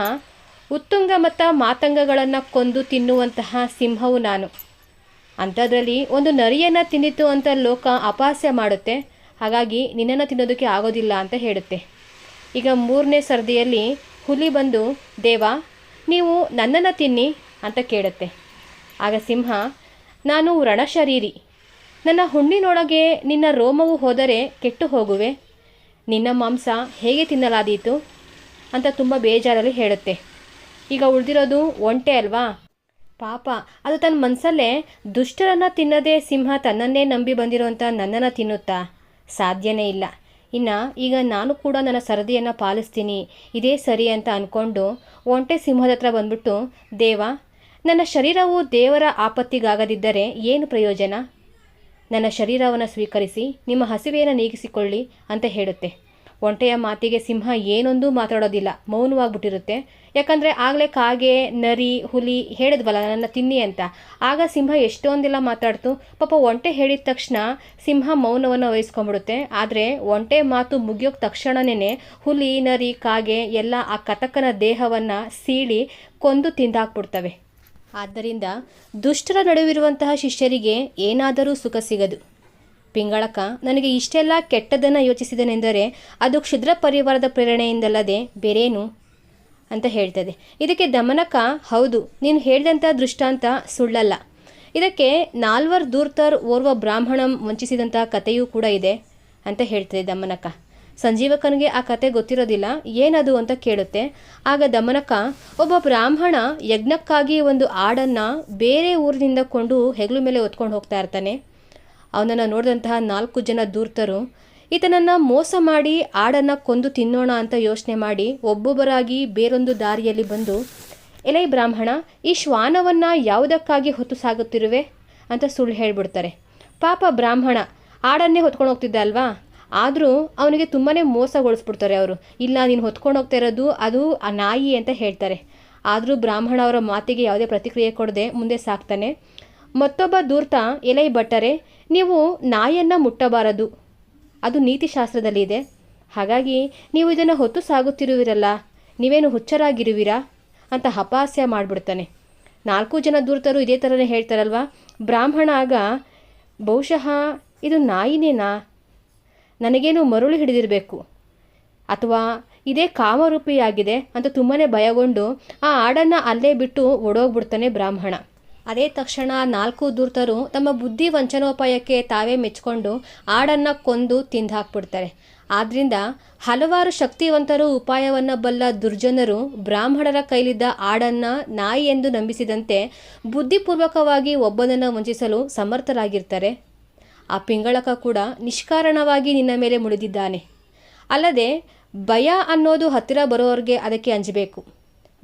ಉತ್ತುಂಗ ಮತ್ತು ಮಾತಂಗಗಳನ್ನು ಕೊಂದು ತಿನ್ನುವಂತಹ ಸಿಂಹವು ನಾನು. ಅಂಥದ್ರಲ್ಲಿ ಒಂದು ನರಿಯನ್ನು ತಿನ್ನಿತು ಅಂತ ಲೋಕ ಅಪಾಸ್ಯ ಮಾಡುತ್ತೆ. ಹಾಗಾಗಿ ನಿನ್ನನ್ನು ತಿನ್ನೋದಕ್ಕೆ ಆಗೋದಿಲ್ಲ ಅಂತ ಹೇಳುತ್ತೆ. ಈಗ ಮೂರನೇ ಸರ್ದಿಯಲ್ಲಿ ಹುಲಿ ಬಂದು, ದೇವ, ನೀವು ನನ್ನನ್ನು ತಿನ್ನಿ ಅಂತ ಕೇಳುತ್ತೆ. ಆಗ ಸಿಂಹ ನಾನು ರಣಶರೀರಿ. ನನ್ನ ಹುಣ್ಣಿನೊಳಗೆ ನಿನ್ನ ರೋಮವು ಹೋದರೆ ಕೆಟ್ಟು ಹೋಗುವೆ. ನಿನ್ನ ಮಾಂಸ ಹೇಗೆ ತಿನ್ನಲಾದೀತು? ಅಂತ ತುಂಬ ಬೇಜಾರಲ್ಲಿ ಹೇಳುತ್ತೆ. ಈಗ ಉಳಿದಿರೋದು ಒಂಟೆ ಅಲ್ವಾ? ಪಾಪ, ಅದು ತನ್ನ ಮನಸ್ಸಲ್ಲೇ ದುಷ್ಟರನ್ನು ತಿನ್ನದೇ ಸಿಂಹ ತನ್ನನ್ನೇ ನಂಬಿ ಬಂದಿರುವಂಥ ನನ್ನನ್ನು ತಿನ್ನುತ್ತಾ? ಸಾಧ್ಯನೇ ಇಲ್ಲ. ಇನ್ನು ಈಗ ನಾನು ಕೂಡ ನನ್ನ ಸರದಿಯನ್ನು ಪಾಲಿಸ್ತೀನಿ. ಇದೇ ಸರಿ ಅಂತ ಅಂದ್ಕೊಂಡು ಒಂಟೆ ಸಿಂಹದ ಹತ್ರ ಬಂದ್ಬಿಟ್ಟು, ದೇವ ನನ್ನ ಶರೀರವು ದೇವರ ಆಪತ್ತಿಗಾಗದಿದ್ದರೆ ಏನು ಪ್ರಯೋಜನ? ನನ್ನ ಶರೀರವನ್ನು ಸ್ವೀಕರಿಸಿ, ನಿಮ್ಮ ಹಸಿವೆಯನ್ನು ನೀಗಿಸಿಕೊಳ್ಳಿ ಅಂತ ಹೇಳುತ್ತೆ. ಒಂಟೆಯ ಮಾತಿಗೆ ಸಿಂಹ ಏನೊಂದೂ ಮಾತಾಡೋದಿಲ್ಲ, ಮೌನವಾಗಿಬಿಟ್ಟಿರುತ್ತೆ. ಯಾಕಂದರೆ ಆಗಲೇ ಕಾಗೆ, ನರಿ, ಹುಲಿ ಹೇಳಿದ್ವಲ್ಲ, ನನ್ನ ತಿನ್ನಿ ಅಂತ. ಆಗ ಸಿಂಹ ಎಷ್ಟೊಂದೆಲ್ಲ ಮಾತಾಡ್ತು? ಪಾಪ ಒಂಟೆ ಹೇಳಿದ ತಕ್ಷಣ ಸಿಂಹ ಮೌನವನ್ನು ವಹಿಸ್ಕೊಂಡ್ಬಿಡುತ್ತೆ. ಆದರೆ ಒಂಟೆ ಮಾತು ಮುಗಿಯೋಕ್ ತಕ್ಷಣನೇ ಹುಲಿ, ನರಿ, ಕಾಗೆ ಎಲ್ಲ ಆ ಕತಕನ ದೇಹವನ್ನು ಸೀಳಿ ಕೊಂದು ತಿಂದಾಕ್ಬಿಡ್ತವೆ. ಆದ್ದರಿಂದ ದುಷ್ಟರ ನಡುವಿರುವಂತಹ ಶಿಷ್ಯರಿಗೆ ಏನಾದರೂ ಸುಖ ಸಿಗದು. ಪಿಂಗಳಕ, ನನಗೆ ಇಷ್ಟೆಲ್ಲ ಕೆಟ್ಟದನ್ನು ಯೋಚಿಸಿದನೆಂದರೆ ಅದು ಕ್ಷುದ್ರ ಪರಿವಾರದ ಪ್ರೇರಣೆಯಿಂದಲ್ಲದೆ ಬೇರೇನು? ಅಂತ ಹೇಳ್ತದೆ. ಇದಕ್ಕೆ ದಮನಕ, ಹೌದು, ನೀನು ಹೇಳಿದಂಥ ದೃಷ್ಟಾಂತ ಸುಳ್ಳಲ್ಲ. ಇದಕ್ಕೆ ನಾಲ್ವರ್ ದೂರ್ತರ್ ಓರ್ವ ಬ್ರಾಹ್ಮಣಂ ವಂಚಿಸಿದಂಥ ಕಥೆಯೂ ಕೂಡ ಇದೆ ಅಂತ ಹೇಳ್ತದೆ ದಮನಕ. ಸಂಜೀವಕನಿಗೆ ಆ ಕತೆ ಗೊತ್ತಿರೋದಿಲ್ಲ, ಏನದು ಅಂತ ಕೇಳುತ್ತೆ. ಆಗ ದಮನಕ, ಒಬ್ಬ ಬ್ರಾಹ್ಮಣ ಯಜ್ಞಕ್ಕಾಗಿ ಒಂದು ಆಡನ್ನು ಬೇರೆ ಊರಿನಿಂದ ಕೊಂಡು ಹೆಗಲು ಮೇಲೆ ಹೊತ್ಕೊಂಡು ಹೋಗ್ತಾ ಇರ್ತಾನೆ. ಅವನನ್ನು ನೋಡಿದಂತಹ ನಾಲ್ಕು ಜನ ದೂರ್ತರು, ಈತನನ್ನು ಮೋಸ ಮಾಡಿ ಆಡನ್ನು ಕೊಂದು ತಿನ್ನೋಣ ಅಂತ ಯೋಚನೆ ಮಾಡಿ ಒಬ್ಬೊಬ್ಬರಾಗಿ ಬೇರೊಂದು ದಾರಿಯಲ್ಲಿ ಬಂದು, ಎಲೈ ಬ್ರಾಹ್ಮಣ, ಈ ಶ್ವಾನವನ್ನು ಯಾವುದಕ್ಕಾಗಿ ಹೊತ್ತು ಸಾಗುತ್ತಿರುವೆ? ಅಂತ ಸುಳ್ಳು ಹೇಳಿಬಿಡ್ತಾರೆ. ಪಾಪ ಬ್ರಾಹ್ಮಣ, ಆಡನ್ನೇ ಹೊತ್ಕೊಂಡು ಹೋಗ್ತಿದ್ದ ಅಲ್ವಾ? ಆದರೂ ಅವನಿಗೆ ತುಂಬಾ ಮೋಸಗೊಳಿಸ್ಬಿಡ್ತಾರೆ ಅವರು. ಇಲ್ಲ, ನೀನು ಹೊತ್ಕೊಂಡು ಹೋಗ್ತಾ ಇರೋದು ಅದು ಆ ನಾಯಿ ಅಂತ ಹೇಳ್ತಾರೆ. ಆದರೂ ಬ್ರಾಹ್ಮಣ ಅವರ ಮಾತಿಗೆ ಯಾವುದೇ ಪ್ರತಿಕ್ರಿಯೆ ಕೊಡದೆ ಮುಂದೆ ಸಾಕ್ತಾನೆ. ಮತ್ತೊಬ್ಬ ದೂರ್ತ, ಎಲೈ ಭಟ್ಟರೆ, ನೀವು ನಾಯಿಯನ್ನು ಮುಟ್ಟಬಾರದು. ಅದು ನೀತಿಶಾಸ್ತ್ರದಲ್ಲಿ ಇದೆ ಹಾಗಾಗಿ ನೀವು ಇದನ್ನು ಹೊತ್ತು ಸಾಗುತ್ತಿರುವಿರಲ್ಲ. ನೀವೇನು ಹುಚ್ಚರಾಗಿರುವಿರಾ? ಅಂತ ಅಪಹಾಸ್ಯ ಮಾಡಿಬಿಡ್ತಾನೆ. ನಾಲ್ಕು ಜನ ದೂರ್ತರು ಇದೇ ಥರನೇ ಹೇಳ್ತಾರಲ್ವ? ಬ್ರಾಹ್ಮಣ ಆಗ, ಬಹುಶಃ ಇದು ನಾಯಿನೇನಾ? ನನಗೇನು ಮರುಳು ಹಿಡಿದಿರಬೇಕು? ಅಥವಾ ಇದೇ ಕಾಮರೂಪಿಯಾಗಿದೆ ಅಂತ ತುಂಬಾ ಭಯಗೊಂಡು ಆ ಹಾಡನ್ನು ಅಲ್ಲೇ ಬಿಟ್ಟು ಓಡೋಗ್ಬಿಡ್ತಾನೆ ಬ್ರಾಹ್ಮಣ. ಅದೇ ತಕ್ಷಣ ನಾಲ್ಕು ದುರ್ತರು ತಮ್ಮ ಬುದ್ಧಿ ವಂಚನೋಪಾಯಕ್ಕೆ ತಾವೇ ಮೆಚ್ಕೊಂಡು ಹಾಡನ್ನು ಕೊಂದು ತಿಂದು ಹಾಕ್ಬಿಡ್ತಾರೆ ಆದ್ದರಿಂದ ಹಲವಾರು ಶಕ್ತಿವಂತರು ಉಪಾಯವನ್ನು ಬಲ್ಲ ದುರ್ಜನರು ಬ್ರಾಹ್ಮಣರ ಕೈಲಿದ್ದ ಹಾಡನ್ನು ನಾಯಿ ಎಂದು ನಂಬಿಸಿದಂತೆ ಬುದ್ಧಿಪೂರ್ವಕವಾಗಿ ಒಬ್ಬನನ್ನು ವಂಚಿಸಲು ಸಮರ್ಥರಾಗಿರ್ತಾರೆ. ಆ ಪಿಂಗಳಕ ಕೂಡ ನಿಷ್ಕಾರಣವಾಗಿ ನಿನ್ನ ಮೇಲೆ ಮುಳಿದಿದ್ದಾನೆ ಅಲ್ಲದೆ ಭಯ ಅನ್ನೋದು ಹತ್ತಿರ ಬರೋರಿಗೆ ಅದಕ್ಕೆ ಅಂಜಬೇಕು.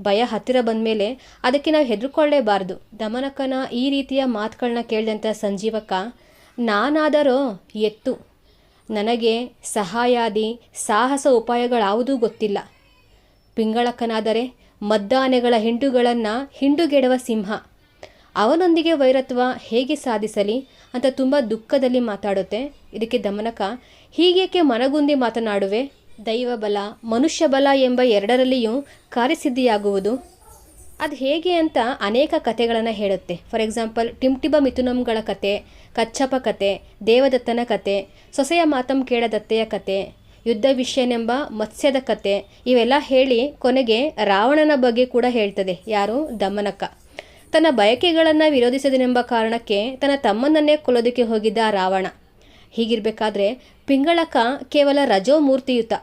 ಭಯ ಹತ್ತಿರ ಬಂದ ಮೇಲೆ ಅದಕ್ಕೆ ನಾವು ಹೆದರ್ಕೊಳ್ಳೇಬಾರ್ದು. ದಮನಕನ ಈ ರೀತಿಯ ಮಾತುಗಳನ್ನ ಕೇಳಿದಂಥ ಸಂಜೀವಕ ನಾನಾದರೂ ಎತ್ತು. ನನಗೆ ಸಹಾಯಾದಿ, ಸಾಹಸ ಉಪಾಯಗಳಾವುದೂ ಗೊತ್ತಿಲ್ಲ. ಪಿಂಗಳಕನಾದರೆ ಮದ್ದಾನೆಗಳ ಹಿಂಡುಗಳನ್ನು ಹಿಂಡುಗೆಡುವ ಸಿಂಹ. ಅವನೊಂದಿಗೆ ವೈರತ್ವ ಹೇಗೆ ಸಾಧಿಸಲಿ? ಅಂತ ತುಂಬ ದುಃಖದಲ್ಲಿ ಮಾತಾಡುತ್ತೆ. ಇದಕ್ಕೆ ದಮನಕ, ಹೀಗೇಕೆ ಮನಗುಂದಿ ಮಾತನಾಡುವೆ? ದೈವ ಬಲ, ಮನುಷ್ಯ ಬಲ ಎಂಬ ಎರಡರಲ್ಲಿಯೂ ಕಾರ್ಯಸಿದ್ಧಿಯಾಗುವುದು. ಅದು ಹೇಗೆ ಅಂತ ಅನೇಕ ಕಥೆಗಳನ್ನು ಹೇಳುತ್ತೆ. ಫಾರ್ ಎಕ್ಸಾಂಪಲ್ ಟಿಮ್ಟಿಬ ಮಿಥುನಂಗಳ ಕತೆ, ಕಚ್ಚಪ ಕತೆ, ದೇವದತ್ತನ ಕತೆ, ಸೊಸೆಯ ಮಾತಂ ಕೇಳದತ್ತೆಯ ಕತೆ, ಯುದ್ಧ ವಿಷಯನೆಂಬ ಮತ್ಸ್ಯದ ಕತೆ, ಇವೆಲ್ಲ ಹೇಳಿ ಕೊನೆಗೆ ರಾವಣನ ಬಗ್ಗೆ ಕೂಡ ಹೇಳ್ತದೆ. ಯಾರು? ದಮನಕ. ತನ್ನ ಬಯಕೆಗಳನ್ನು ವಿರೋಧಿಸದನೆಂಬ ಕಾರಣಕ್ಕೆ ತನ್ನ ತಮ್ಮನನ್ನೇ ಕೊಲ್ಲೋದಕ್ಕೆ ಹೋಗಿದ್ದ ರಾವಣ. ಹೀಗಿರಬೇಕಾದ್ರೆ ಪಿಂಗಳಕ ಕೇವಲ ರಜೋಮೂರ್ತಿಯುತ.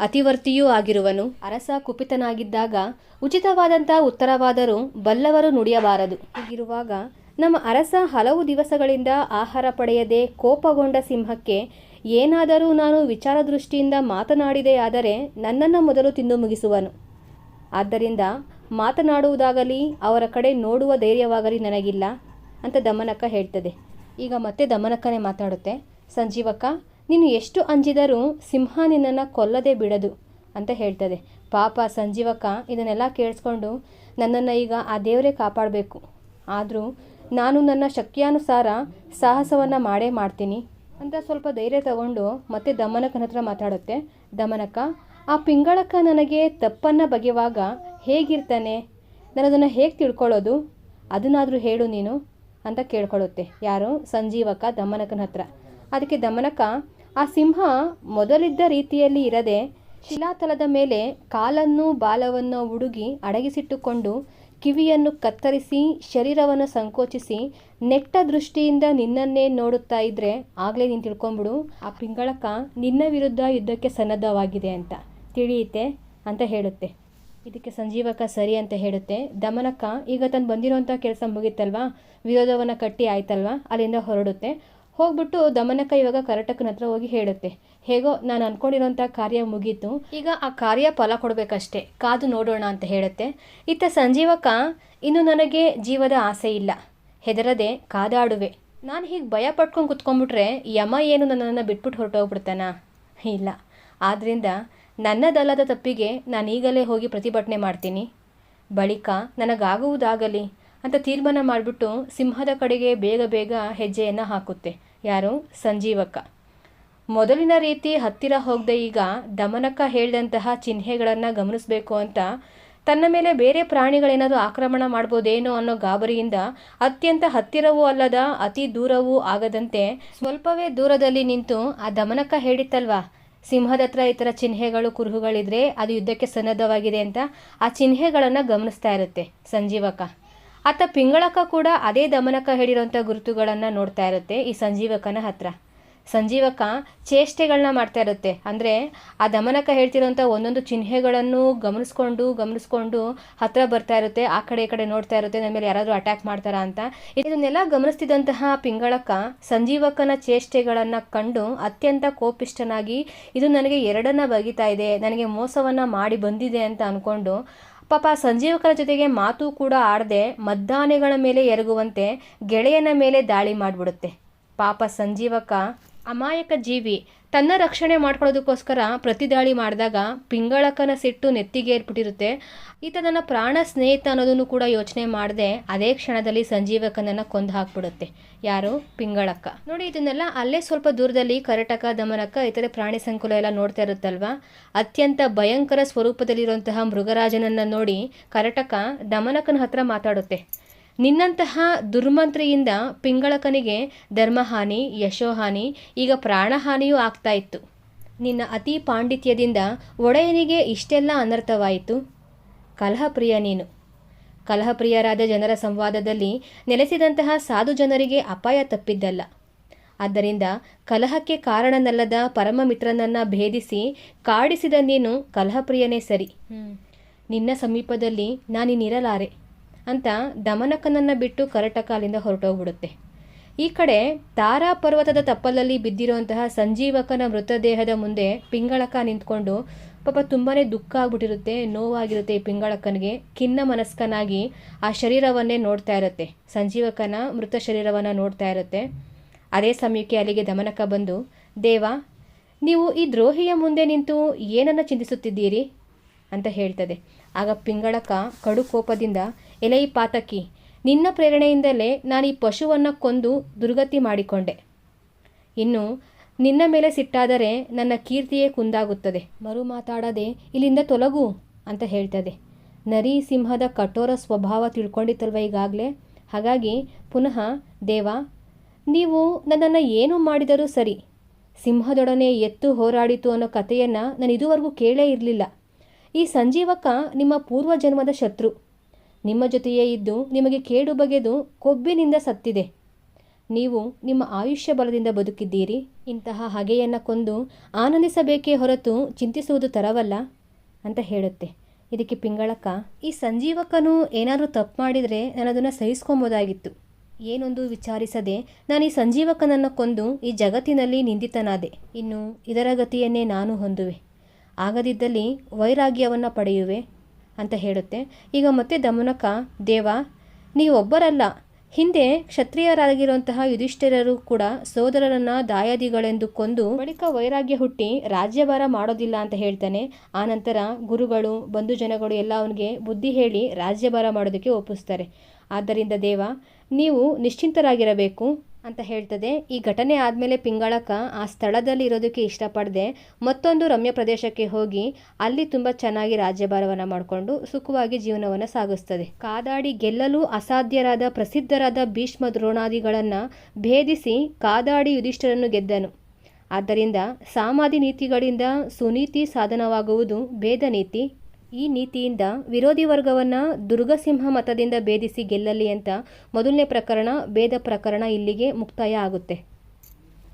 ಅತಿವರ್ತಿಯೂ ಆಗಿರುವನು ಅರಸ ಕುಪಿತನಾಗಿದ್ದಾಗ ಉಚಿತವಾದಂಥ ಉತ್ತರವಾದರೂ ಬಲ್ಲವರು ನುಡಿಯಬಾರದು. ಹೀಗಿರುವಾಗ ನಮ್ಮ ಅರಸ ಹಲವು ದಿವಸಗಳಿಂದ ಆಹಾರ ಪಡೆಯದೆ ಕೋಪಗೊಂಡ ಸಿಂಹಕ್ಕೆ ಏನಾದರೂ ನಾನು ವಿಚಾರ ದೃಷ್ಟಿಯಿಂದ ಮಾತನಾಡಿದೆಯಾದರೆ ನನ್ನನ್ನು ಮೊದಲು ತಿಂದು ಮುಗಿಸುವನು. ಆದ್ದರಿಂದ ಮಾತನಾಡುವುದಾಗಲಿ ಅವರ ಕಡೆ ನೋಡುವ ಧೈರ್ಯವಾಗಲಿ ನನಗಿಲ್ಲ ಅಂತ ದಮನಕ್ಕ ಹೇಳ್ತದೆ. ಈಗ ಮತ್ತೆ ದಮನಕ್ಕನೇ ಮಾತಾಡುತ್ತೆ. ಸಂಜೀವಕ್ಕ, ನೀನು ಎಷ್ಟು ಅಂಜಿದರೂ ಸಿಂಹ ನಿನ್ನನ್ನು ಕೊಲ್ಲದೆ ಬಿಡದು ಅಂತ ಹೇಳ್ತದೆ. ಪಾಪ ಸಂಜೀವಕ್ಕ, ಇದನ್ನೆಲ್ಲ ಕೇಳಿಸ್ಕೊಂಡು ನನ್ನನ್ನು ಈಗ ಆ ದೇವರೇ ಕಾಪಾಡಬೇಕು. ಆದರೂ ನಾನು ನನ್ನ ಶಕ್ತಿಯಾನುಸಾರ ಸಾಹಸವನ್ನು ಮಾಡೇ ಮಾಡ್ತೀನಿ ಅಂತ ಸ್ವಲ್ಪ ಧೈರ್ಯ ತಗೊಂಡು ಮತ್ತೆ ದಮನಕ್ಕನ ಹತ್ರ ಮಾತಾಡುತ್ತೆ. ದಮನಕ್ಕ, ಆ ಪಿಂಗಳಕ್ಕ ನನಗೆ ತಪ್ಪನ್ನು ಬಗೆಯುವಾಗ ಹೇಗಿರ್ತಾನೆ? ನಾನು ಅದನ್ನು ಹೇಗೆ ತಿಳ್ಕೊಳ್ಳೋದು? ಅದನ್ನಾದರೂ ಹೇಳು ನೀನು ಅಂತ ಕೇಳ್ಕೊಳ್ಳುತ್ತೆ. ಯಾರು? ಸಂಜೀವಕ ದಮನಕನ ಹತ್ರ. ಅದಕ್ಕೆ ದಮನಕ, ಆ ಸಿಂಹ ಮೊದಲಿದ್ದ ರೀತಿಯಲ್ಲಿ ಇರದೆ ಶಿಲಾತಲದ ಮೇಲೆ ಕಾಲನ್ನು ಬಾಲವನ್ನು ಹುಡುಗಿ ಅಡಗಿಸಿಟ್ಟುಕೊಂಡು ಕಿವಿಯನ್ನು ಕತ್ತರಿಸಿ ಶರೀರವನ್ನು ಸಂಕೋಚಿಸಿ ನೆಟ್ಟ ದೃಷ್ಟಿಯಿಂದ ನಿನ್ನನ್ನೇ ನೋಡುತ್ತಾ ಇದ್ರೆ ಆಗಲೇ ನೀನು ತಿಳ್ಕೊಂಬಿಡು. ಆ ಪಿಂಗಳಕ ನಿನ್ನ ವಿರುದ್ಧ ಯುದ್ಧಕ್ಕೆ ಸನ್ನದ್ಧವಾಗಿದೆ ಅಂತ ತಿಳಿಯುತ್ತೆ ಅಂತ ಹೇಳುತ್ತೆ. ಇದಕ್ಕೆ ಸಂಜೀವಕ ಸರಿ ಅಂತ ಹೇಳುತ್ತೆ. ದಮನಕ್ಕ ಈಗ ತನ್ನ ಬಂದಿರೋಂಥ ಕೆಲಸ ಮುಗೀತಲ್ವಾ? ವಿರೋಧವನ್ನು ಕಟ್ಟಿ ಆಯ್ತಲ್ವಾ? ಅಲ್ಲಿಂದ ಹೊರಡುತ್ತೆ. ಹೋಗ್ಬಿಟ್ಟು ದಮನಕ್ಕ ಇವಾಗ ಕರಟಕ್ಕನ ಹತ್ರ ಹೋಗಿ ಹೇಳುತ್ತೆ. ಹೇಗೋ, ನಾನು ಅನ್ಕೊಂಡಿರೋಂಥ ಕಾರ್ಯ ಮುಗೀತು. ಈಗ ಆ ಕಾರ್ಯ ಫಲ ಕೊಡಬೇಕಷ್ಟೇ. ಕಾದು ನೋಡೋಣ ಅಂತ ಹೇಳುತ್ತೆ. ಇತ್ತ ಸಂಜೀವಕ, ಇನ್ನು ನನಗೆ ಜೀವದ ಆಸೆ ಇಲ್ಲ. ಹೆದರದೆ ಕಾದಾಡುವೆ. ನಾನು ಹೀಗೆ ಭಯ ಪಟ್ಕೊಂಡು ಕುತ್ಕೊಂಡ್ಬಿಟ್ರೆ ಯಮ ಏನು ನನ್ನನ್ನು ಬಿಟ್ಬಿಟ್ಟು ಹೊರಟೋಗ್ಬಿಡ್ತಾನ? ಇಲ್ಲ. ಆದ್ದರಿಂದ ನನ್ನದಲ್ಲದ ತಪ್ಪಿಗೆ ನಾನೀಗಲೇ ಹೋಗಿ ಪ್ರತಿಭಟನೆ ಮಾಡ್ತೀನಿ. ಬಳಿಕ ನನಗಾಗುವುದಾಗಲಿ ಅಂತ ತೀರ್ಮಾನ ಮಾಡಿಬಿಟ್ಟು ಸಿಂಹದ ಕಡೆಗೆ ಬೇಗ ಬೇಗ ಹೆಜ್ಜೆಯನ್ನು ಹಾಕುತ್ತೆ. ಯಾರು? ಸಂಜೀವಕ್ಕ. ಮೊದಲಿನ ರೀತಿ ಹತ್ತಿರ ಹೋಗದೆ ಈಗ ದಮನಕ್ಕ ಹೇಳಿದಂತಹ ಚಿಹ್ನೆಗಳನ್ನು ಗಮನಿಸಬೇಕು ಅಂತ ತನ್ನ ಮೇಲೆ ಬೇರೆ ಪ್ರಾಣಿಗಳೇನಾದರೂ ಆಕ್ರಮಣ ಮಾಡ್ಬೋದೇನೋ ಅನ್ನೋ ಗಾಬರಿಯಿಂದ ಅತ್ಯಂತ ಹತ್ತಿರವೂ ಅಲ್ಲದ ಅತಿ ದೂರವೂ ಆಗದಂತೆ ಸ್ವಲ್ಪವೇ ದೂರದಲ್ಲಿ ನಿಂತು ಆ ದಮನಕ್ಕ ಹೇಳಿತ್ತಲ್ವಾ? ಸಿಂಹದ ಹತ್ರ ಈ ಥರ ಚಿಹ್ನೆಗಳು, ಕುರುಹುಗಳಿದ್ರೆ ಅದು ಯುದ್ಧಕ್ಕೆ ಸನ್ನದ್ಧವಾಗಿದೆ ಅಂತ ಆ ಚಿಹ್ನೆಗಳನ್ನು ಗಮನಿಸ್ತಾ ಇರುತ್ತೆ ಸಂಜೀವಕ. ಆತ ಪಿಂಗಳಕ ಕೂಡ ಅದೇ ದಮನಕ ಹೇಳಿರುವಂಥ ಗುರುತುಗಳನ್ನು ನೋಡ್ತಾ ಇರುತ್ತೆ ಈ ಸಂಜೀವಕನ ಹತ್ರ. ಸಂಜೀವಕ ಚೇಷ್ಟೆಗಳನ್ನ ಮಾಡ್ತಾ ಇರುತ್ತೆ. ಅಂದರೆ ಆ ದಮನಕ ಹೇಳ್ತಿರೋಂಥ ಒಂದೊಂದು ಚಿಹ್ನೆಗಳನ್ನು ಗಮನಿಸ್ಕೊಂಡು ಗಮನಿಸ್ಕೊಂಡು ಹತ್ರ ಬರ್ತಾ ಇರುತ್ತೆ, ಆ ಕಡೆ ಈ ಕಡೆ ನೋಡ್ತಾ ಇರುತ್ತೆ ನಮ್ಮ ಮೇಲೆ ಯಾರಾದರೂ ಅಟ್ಯಾಕ್ ಮಾಡ್ತಾರಾ ಅಂತ. ಇದನ್ನೆಲ್ಲ ಗಮನಿಸ್ತಿದ್ದಂತಹ ಪಿಂಗಳಕ ಸಂಜೀವಕನ ಚೇಷ್ಟೆಗಳನ್ನು ಕಂಡು ಅತ್ಯಂತ ಕೋಪಿಷ್ಟನಾಗಿ ಇದು ನನಗೆ ಎರಡನ್ನ ಬಗಿತಾ ಇದೆ, ನನಗೆ ಮೋಸವನ್ನು ಮಾಡಿ ಬಂದಿದೆ ಅಂತ ಅಂದ್ಕೊಂಡು ಪಾಪ ಸಂಜೀವಕನ ಜೊತೆಗೆ ಮಾತು ಕೂಡ ಆಡದೆ ಮದ್ದಾನೆಗಳ ಮೇಲೆ ಎರಗುವಂತೆ ಗೆಳೆಯನ ಮೇಲೆ ದಾಳಿ ಮಾಡಿಬಿಡುತ್ತೆ. ಪಾಪ ಸಂಜೀವಕ ಅಮಾಯಕ ಜೀವಿ ತನ್ನ ರಕ್ಷಣೆ ಮಾಡ್ಕೊಳ್ಳೋದಕ್ಕೋಸ್ಕರ ಪ್ರತಿದಾಳಿ ಮಾಡಿದಾಗ ಪಿಂಗಳಕನ ಸಿಟ್ಟು ನೆತ್ತಿಗೆ ಏರ್ಬಿಟ್ಟಿರುತ್ತೆ ಈತ ನನ್ನ ಪ್ರಾಣ ಸ್ನೇಹಿತ ಅನ್ನೋದನ್ನು ಕೂಡ ಯೋಚನೆ ಮಾಡದೆ ಅದೇ ಕ್ಷಣದಲ್ಲಿ ಸಂಜೀವಕನನ್ನು ಕೊಂದು ಹಾಕ್ಬಿಡುತ್ತೆ. ಯಾರು? ಪಿಂಗಳಕ್ಕ. ನೋಡಿ, ಇದನ್ನೆಲ್ಲ ಅಲ್ಲೇ ಸ್ವಲ್ಪ ದೂರದಲ್ಲಿ ಕರಟಕ ದಮನಕ ಇತರೆ ಪ್ರಾಣಿ ಸಂಕುಲ ಎಲ್ಲ ನೋಡ್ತಾ ಇರುತ್ತಲ್ವಾ? ಅತ್ಯಂತ ಭಯಂಕರ ಸ್ವರೂಪದಲ್ಲಿರುವಂತಹ ಮೃಗರಾಜನನ್ನ ನೋಡಿ ಕರಟಕ ದಮನಕನ ಹತ್ರ ಮಾತಾಡುತ್ತೆ. ನಿನ್ನಂತಹ ದುರ್ಮಂತ್ರಿಯಿಂದ ಪಿಂಗಳಕನಿಗೆ ಧರ್ಮಹಾನಿ ಯಶೋಹಾನಿ ಈಗ ಪ್ರಾಣಹಾನಿಯೂ ಆಗ್ತಾ ಇತ್ತು. ನಿನ್ನ ಅತಿ ಪಾಂಡಿತ್ಯದಿಂದ ಒಡೆಯನಿಗೆ ಇಷ್ಟೆಲ್ಲ ಅನರ್ಥವಾಯಿತು. ಕಲಹಪ್ರಿಯ ನೀನು. ಕಲಹಪ್ರಿಯರಾದ ಜನರ ಸಂವಾದದಲ್ಲಿ ನೆಲೆಸಿದಂತಹ ಸಾಧು ಜನರಿಗೆ ಅಪಾಯ ತಪ್ಪಿದ್ದಲ್ಲ. ಆದ್ದರಿಂದ ಕಲಹಕ್ಕೆ ಕಾರಣನಲ್ಲದ ಪರಮ ಮಿತ್ರನನ್ನ ಭೇದಿಸಿ ಕಾಡಿಸಿದ ನೀನು ಕಲಹಪ್ರಿಯನೇ ಸರಿ. ನಿನ್ನ ಸಮೀಪದಲ್ಲಿ ನಾನಿನ್ನಿರಲಾರೆ ಅಂತ ದಮನಕನನ್ನು ಬಿಟ್ಟು ಕರಟಕಾಲಿಂದ ಹೊರಟೋಗ್ಬಿಡುತ್ತೆ. ಈ ಕಡೆ ತಾರಾ ಪರ್ವತದ ತಪ್ಪಲಲ್ಲಿ ಬಿದ್ದಿರುವಂತಹ ಸಂಜೀವಕನ ಮೃತದೇಹದ ಮುಂದೆ ಪಿಂಗಳಕ ನಿಂತ್ಕೊಂಡು ಪಾಪ ತುಂಬಾ ದುಃಖ ಆಗ್ಬಿಟ್ಟಿರುತ್ತೆ, ನೋವಾಗಿರುತ್ತೆ ಈ ಪಿಂಗಳಕ್ಕನಿಗೆ ಖಿನ್ನ ಮನಸ್ಕನಾಗಿ ಆ ಶರೀರವನ್ನೇ ನೋಡ್ತಾ ಇರುತ್ತೆ. ಸಂಜೀವಕನ ಮೃತ ಶರೀರವನ್ನು ನೋಡ್ತಾ ಇರುತ್ತೆ. ಅದೇ ಸಮಯಕ್ಕೆ ಅಲ್ಲಿಗೆ ದಮನಕ ಬಂದು, ದೇವ, ನೀವು ಈ ದ್ರೋಹಿಯ ಮುಂದೆ ನಿಂತು ಏನನ್ನು ಚಿಂತಿಸುತ್ತಿದ್ದೀರಿ? ಅಂತ ಹೇಳ್ತದೆ. ಆಗ ಪಿಂಗಳಕ ಕಡು ಕೋಪದಿಂದ ಎಲೈ ಪಾತಕಿ ನಿನ್ನ ಪ್ರೇರಣೆಯಿಂದಲೇ ನಾನು ಈ ಪಶುವನ್ನು ಕೊಂದು ದುರ್ಗತಿ ಮಾಡಿಕೊಂಡೆ. ಇನ್ನು ನಿನ್ನ ಮೇಲೆ ಸಿಟ್ಟಾದರೆ ನನ್ನ ಕೀರ್ತಿಯೇ ಕುಂದಾಗುತ್ತದೆ. ಮರು ಮಾತಾಡದೆ ಇಲ್ಲಿಂದ ತೊಲಗು ಅಂತ ಹೇಳ್ತದೆ. ನರಿ ಸಿಂಹದ ಕಠೋರ ಸ್ವಭಾವ ತಿಳ್ಕೊಂಡಿತ್ತಲ್ವ ಈಗಾಗಲೇ? ಹಾಗಾಗಿ ಪುನಃ, ದೇವ, ನೀವು ನನ್ನನ್ನು ಏನು ಮಾಡಿದರೂ ಸರಿ. ಸಿಂಹದೊಡನೆ ಎತ್ತು ಹೋರಾಡಿತು ಅನ್ನೋ ಕಥೆಯನ್ನು ನಾನು ಇದುವರೆಗೂ ಕೇಳೇ ಇರಲಿಲ್ಲ. ಈ ಸಂಜೀವಕ ನಿಮ್ಮ ಪೂರ್ವಜನ್ಮದ ಶತ್ರು. ನಿಮ್ಮ ಜೊತೆಯೇ ಇದ್ದು ನಿಮಗೆ ಕೇಡು ಬಗೆದು ಕೊಬ್ಬಿನಿಂದ ಸತ್ತಿದೆ. ನೀವು ನಿಮ್ಮ ಆಯುಷ್ಯ ಬಲದಿಂದ ಬದುಕಿದ್ದೀರಿ. ಇಂತಹ ಹಗೆಯನ್ನು ಕೊಂದು ಆನಂದಿಸಬೇಕೇ ಹೊರತು ಚಿಂತಿಸುವುದು ತರವಲ್ಲ ಅಂತ ಹೇಳುತ್ತೆ. ಇದಕ್ಕೆ ಪಿಂಗಳಕ್ಕ, ಈ ಸಂಜೀವಕನು ಏನಾದರೂ ತಪ್ಪು ಮಾಡಿದರೆ ನಾನು ಅದನ್ನು ಸಹಿಸ್ಕೊಬೋದಾಗಿತ್ತು. ಏನೊಂದು ವಿಚಾರಿಸದೆ ನಾನು ಈ ಸಂಜೀವಕನನ್ನು ಕೊಂದು ಈ ಜಗತ್ತಿನಲ್ಲಿ ನಿಂದಿತನಾದೆ. ಇನ್ನು ಇದರ ಗತಿಯನ್ನೇ ನಾನು ಹೊಂದುವೆ. ಆಗದಿದ್ದಲ್ಲಿ ವೈರಾಗ್ಯವನ್ನು ಪಡೆಯುವೆ. ಅಂತ ಹೇಳುತ್ತೆ. ಈಗ ಮತ್ತೆ ದಮನಕ, ದೇವ ನೀವೊಬ್ಬರಲ್ಲ ಹಿಂದೆ ಕ್ಷತ್ರಿಯರಾಗಿರುವಂತಹ ಯುಧಿಷ್ಠಿರರು ಕೂಡ ಸೋದರರನ್ನ ದಾಯಾದಿಗಳೆಂದು ಕೊಂದು ಬಳಿಕ ವೈರಾಗ್ಯ ಹುಟ್ಟಿ ರಾಜ್ಯಭಾರ ಮಾಡೋದಿಲ್ಲ ಅಂತ ಹೇಳ್ತಾನೆ. ಆನಂತರ ಗುರುಗಳು ಬಂಧು ಜನಗಳು ಎಲ್ಲ ಅವನಿಗೆ ಬುದ್ಧಿ ಹೇಳಿ ರಾಜ್ಯಭಾರ ಮಾಡೋದಕ್ಕೆ ಒಪ್ಪಿಸ್ತಾರೆ. ಆದ್ದರಿಂದ ದೇವ, ನೀವು ನಿಶ್ಚಿಂತರಾಗಿರಬೇಕು. ಅಂತ ಹೇಳ್ತದೆ. ಈ ಘಟನೆ ಆದಮೇಲೆ ಪಿಂಗಾಳಕ ಆ ಸ್ಥಳದಲ್ಲಿ ಇರೋದಕ್ಕೆ ಇಷ್ಟಪಡದೆ. ಮತ್ತೊಂದು ರಮ್ಯ ಪ್ರದೇಶಕ್ಕೆ ಹೋಗಿ ಅಲ್ಲಿ ತುಂಬ ಚೆನ್ನಾಗಿ ರಾಜ್ಯಭಾರವನ್ನು ಮಾಡಿಕೊಂಡು ಸುಖವಾಗಿ ಜೀವನವನ್ನು ಸಾಗಿಸ್ತದೆ. ಕಾದಾಡಿ ಗೆಲ್ಲಲು ಅಸಾಧ್ಯರಾದ ಪ್ರಸಿದ್ಧರಾದ ಭೀಷ್ಮ ದ್ರೋಣಾದಿಗಳನ್ನು ಭೇದಿಸಿ ಕಾದಾಡಿ ಯುಧಿಷ್ಠರನ್ನು ಗೆದ್ದನು. ಆದ್ದರಿಂದ ಸಾಮಾಧಿ ನೀತಿಗಳಿಂದ ಸುನೀತಿ ಸಾಧನವಾಗುವುದು ಭೇದ ನೀತಿ. ಈ ನೀತಿಯಿಂದ ವಿರೋಧಿ ವರ್ಗವನ್ನು ದುರ್ಗಸಿಂಹ ಮತದಿಂದ ಭೇದಿಸಿ ಗೆಲ್ಲಲಿ ಅಂತ ಮೊದಲನೇ ಪ್ರಕರಣ, ಭೇದ ಪ್ರಕರಣ ಇಲ್ಲಿಗೆ ಮುಕ್ತಾಯ ಆಗುತ್ತೆ.